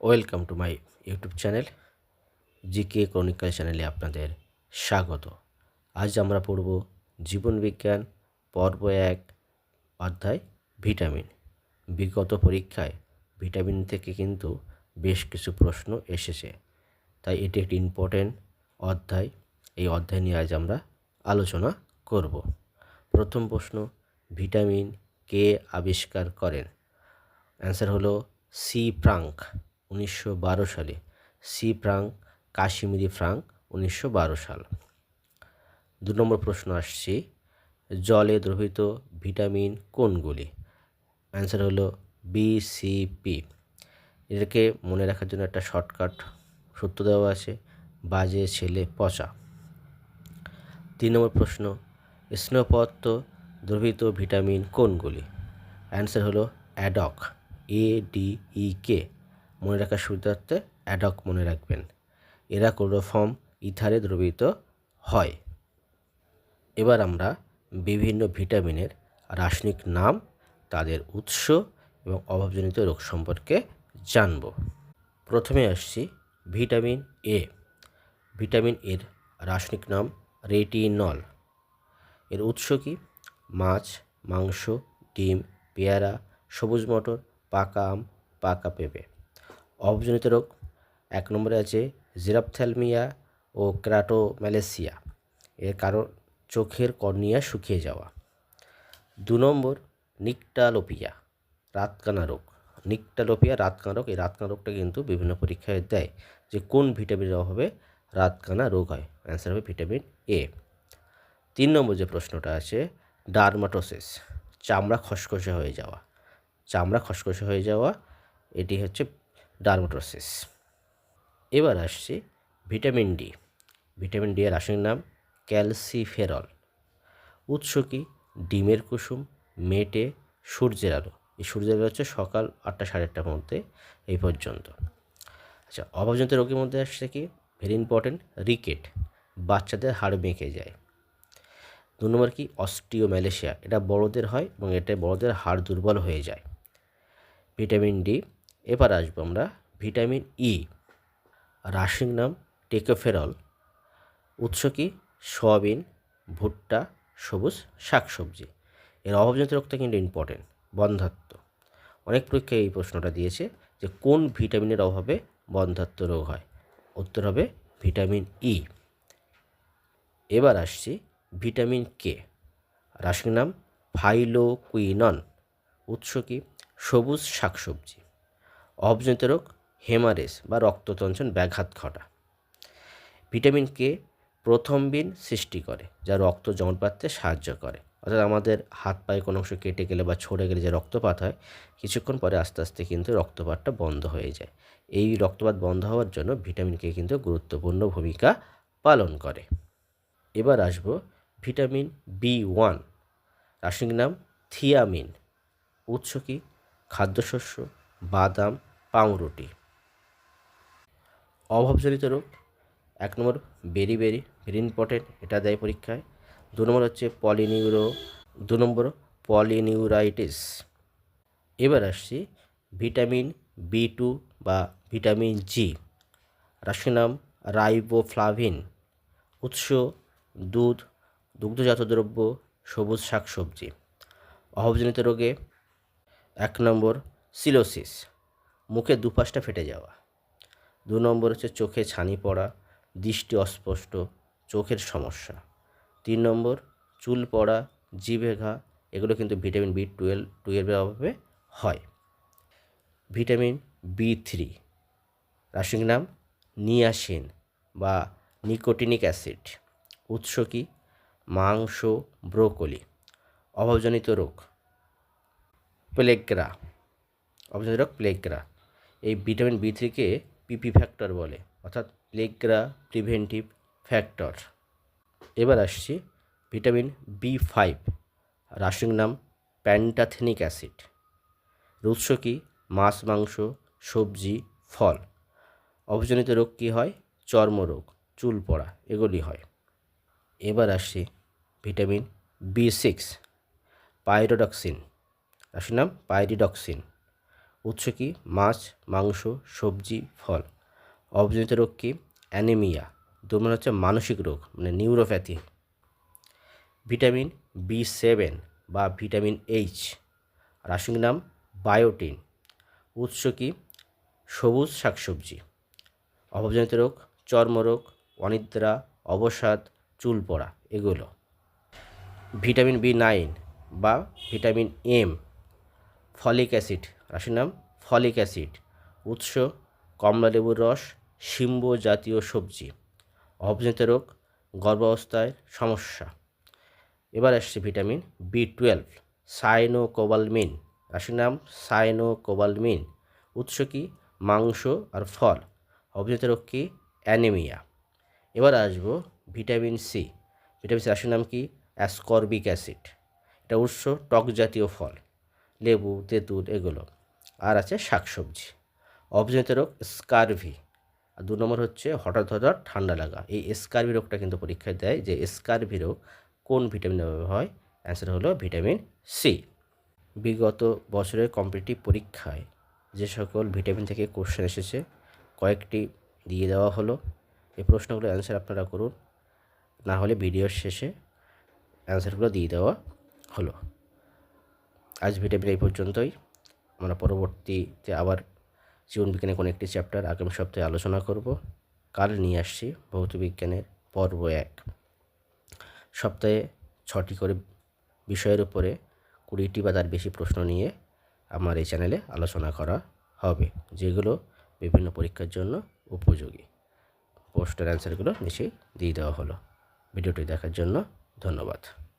Welcome to my YouTube channel GK chronicle চ্যানেলে আপনাদের স্বাগত। আজ আমরা পড়ব জীবনবিজ্ঞান পর্ব এক, অধ্যায় ভিটামিন। বিগত পরীক্ষায় ভিটামিন থেকে কিন্তু বেশ কিছু প্রশ্ন এসেছে, তাই এটি একটি ইম্পর্টেন্ট অধ্যায়। এই অধ্যায় নিয়ে আজ আমরা আলোচনা করব। প্রথম প্রশ্ন, ভিটামিন কে আবিষ্কার করেন? অ্যান্সার হলো সি ফ্রাঙ্ক উনিশশো বারো সালে। সি ফ্রাঙ্ক কাশ্মীরি ফ্রাঙ্ক, উনিশশো সাল। দু নম্বর প্রশ্ন আসছে, জলে দ্রবিত ভিটামিন কোনগুলি? অ্যান্সার হলো বিসিপি এটাকে মনে রাখার জন্য একটা শর্টকাট সূত্র দেওয়া আছে, বাজে ছেলে পচা। তিন নম্বর প্রশ্ন স্নেহপত্র দ্রবিত ভিটামিন কোনগুলি? অ্যান্সার হলো ADEK, A, D, E, K. মনে রাখার সুবিধার্থে অ্যাডক মনে রাখবেন। এরা ক্লোরোফর্ম ইথারে দ্রবীত হয়। এবার আমরা বিভিন্ন ভিটামিনের রাসায়নিক নাম, তাদের উৎস এবং অভাবজনিত রোগ সম্পর্কে জানব। প্রথমে আসছি ভিটামিন এ ভিটামিন এর রাসায়নিক নাম রেটিনল। এর উৎস কি? মাছ, মাংস, ডিম, পেয়ারা, সবুজ মটর, পাকা আম, পাকা পেঁপে। অভাবজনিত রোগ। এক নম্বরে আছে জিরাপথ্যালমিয়া ও ক্রাটোম্যালেসিয়া। এর কারণ চোখের কর্নিয়া শুকিয়ে যাওয়া। দু নম্বর, নিকটালোপিয়া, রাতকানা রোগ। নিকটালোপিয়া, রাতকানা রোগ, এই রাতকানা রোগটা কিন্তু বিভিন্ন পরীক্ষায় দেয় যে কোন ভিটামিনের অভাবে রাতকানা রোগ হয়। অ্যান্সার হবে ভিটামিন এ তিন নম্বর যে প্রশ্নটা আছে, ডার্মাটোসিস, চামড়া খসখসে হয়ে যাওয়া। চামড়া খসখসে হয়ে যাওয়া, এটি হচ্ছে ডার্মাটোসিস। এবার আসছে ভিটামিন ডি। ভিটামিন ডি এর রাসায়নিক নাম ক্যালসিফেরল। উৎস কি? ডিমের কুসুম, মেটে, সূর্যের আলো। এই সূর্যের আলো হচ্ছে সকাল আটটা সাড়ে আটটার মধ্যে এই পর্যন্ত। আচ্ছা অভাবজনিত রোগের মধ্যে আসছে কি? ভেরি ইম্পর্টেন্ট রিকেট বাচ্চাদের হাড় বেঁকে যায়। দু নম্বর কি? অস্টিও ম্যালেশিয়া এটা বড়দের হয় এবং এটা বড়দের হাড় দুর্বল হয়ে যায়। ভিটামিন ডি এবার আসব আমরা ভিটামিন ই রাসায়নিক নাম টেকোফেরল। উৎস কি? সয়াবিন, ভুট্টা, সবুজ শাকসবজি। এর অভাবজনিত রোগটা কিন্তু ইম্পর্টেন্ট বন্ধাত্ম। অনেক পরীক্ষায় এই প্রশ্নটা দিয়েছে যে কোন ভিটামিনের অভাবে বন্ধাত্ম রোগ হয়? উত্তর হবে ভিটামিন ই এবার আসছি ভিটামিন কে রাসায়নিক নাম ফাইলোকুইনন। উৎস কি? সবুজ শাকসবজি। অভাবজনিত রোগ হেমারেস বা রক্ততঞ্চন ব্যাঘাত ঘটা। ভিটামিন কে প্রথম বিন সৃষ্টি করে, যা রক্ত জমাট বাঁধতে সাহায্য করে। অর্থাৎ আমাদের হাত পায়ে কোনো অংশ কেটে গেলে বা ছড়ে গেলে যে রক্তপাত হয়, কিছুক্ষণ পরে আস্তে আস্তে কিন্তু রক্তপাতটা বন্ধ হয়ে যায়। এই রক্তপাত বন্ধ হওয়ার জন্য ভিটামিন কে কিন্তু গুরুত্বপূর্ণ ভূমিকা পালন করে। এবার আসব ভিটামিন বি ওয়ান, রাসায়নিক নাম থিয়ামিন। উৎস কি? খাদ্যশস্য, বাদাম পাউরুটি। অভাবজনিত রোগ, এক নম্বর বেরি বেরি ভেরি এটা দেয় পরীক্ষায়। দু নম্বর হচ্ছে পলিনিউরো, দু নম্বর পলিনিউরাইটিস। এবার আসছি ভিটামিন বি টু বা ভিটামিন জি। রাশির নাম রাইবোফ্লাভিন। উৎস, দুধ, দুগ্ধজাত দ্রব্য, সবুজ শাকসবজি। অভাবজনিত রোগে, এক নম্বর সিলোসিস। মুখে দুপাশটা ফেটে যাওয়া। দু নম্বর হচ্ছে চোখে ছানি পড়া, দৃষ্টি অস্পষ্ট, চোখের সমস্যা। তিন নম্বর, চুল পড়া, জিভে ঘা, এগুলো কিন্তু ভিটামিন বি টুয়েলভ, টুয়েলভের অভাবে হয়। ভিটামিন বি থ্রি, রাসায়নিক নাম নিয়াসিন বা নিকোটিনিক অ্যাসিড। উৎস কি? মাংস, ব্রোকলি, অভাবজনিত রোগ, প্লেগ্রা, অভাবজনিত রোগ, প্লেগ্রা। এই ভিটামিন বি থ্রিকে পিপি ফ্যাক্টর বলে, অর্থাৎ প্লেগ্রা প্রিভেন্টিভ ফ্যাক্টর। এবার আসছি ভিটামিন বি ফাইভ রাসায়নিক নাম প্যান্টাথেনিক অ্যাসিড। উৎস কি? মাছ, মাংস, সবজি, ফল। অভজনিত রোগ কী হয়? চর্মরোগ, চুল পড়া, এগুলি হয়। এবার আসছি ভিটামিন বি সিক্স পাইরোডক্সিন। রাশির নাম পাইরিডক্সিন। উৎস কি? মাছ, মাংস, সবজি, ফল। অবজনিত রোগ কি? অ্যানিমিয়া। দু হচ্ছে মানসিক রোগ মানে নিউরোপ্যাথি। ভিটামিন বি সেভেন বা ভিটামিন এইচ। রাসায়নিক নাম, বায়োটিন। উৎস কি? সবুজ শাকসবজি। অভাবজনিত রোগ চর্মরোগ অনিদ্রা, অবসাদ, চুল পড়া, এগুলো। ভিটামিন বি নাইন বা ভিটামিন এম, ফলিক অ্যাসিড। রাশির নাম ফলিক অ্যাসিড। উৎস, কমলালেবুর রস শিম্ব জাতীয় সবজি। অভাবজনিত রোগ, গর্ভাবস্থায় সমস্যা। এবার আসছে vitamin B twelve cyanocobalamin রাশির নাম সাইনো কোবালমিন উৎস কি? মাংস আর ফল। অভিজিত রোগ কি? অ্যানিমিয়া। এবার আসব ভিটামিন সি ভিটামিন সি রাশির নাম কি? Ascorbic acid. এটা উৎস, টক জাতীয় ফল। লেবু, তেঁতুল, এগুলো। আর আছে শাকসবজি। অভিজিত রোগ স্কারভি। আর দু নম্বর হচ্ছে হঠাৎ হঠাৎ ঠান্ডা লাগা। এই স্কারভি রোগটা কিন্তু পরীক্ষায় দেয় যে স্কারভি রোগ কোন ভিটামিন অভাবে হয়? অ্যান্সার হলো ভিটামিন সি। বিগত বছরের কম্পিটিটিভ পরীক্ষায় যে সকল ভিটামিন থেকে কোশ্চেন এসেছে, কয়েকটি দিয়ে দেওয়া হলো। এই প্রশ্নগুলো অ্যান্সার আপনারা করুন। না হলে ভিডিওর শেষে অ্যান্সারগুলো দিয়ে দেওয়া হলো। আজ ভিটামিন এই পর্যন্তই। আমরা পরবর্তীতে আবার জীবনবিজ্ঞানের কোনো একটি চ্যাপ্টার আগামী সপ্তাহে আলোচনা করব। কাল নিয়ে আসছি ভৌতবিজ্ঞানের পর্ব এক। সপ্তাহে ছটি করে বিষয়ের উপরে কুড়িটি বা তার বেশি প্রশ্ন নিয়ে আমার এই চ্যানেলে আলোচনা করা হবে, যেগুলো বিভিন্ন পরীক্ষার জন্য উপযোগী। পোস্টের অ্যান্সারগুলো নিচেই দিয়ে দেওয়া হলো। ভিডিওটি দেখার জন্য ধন্যবাদ।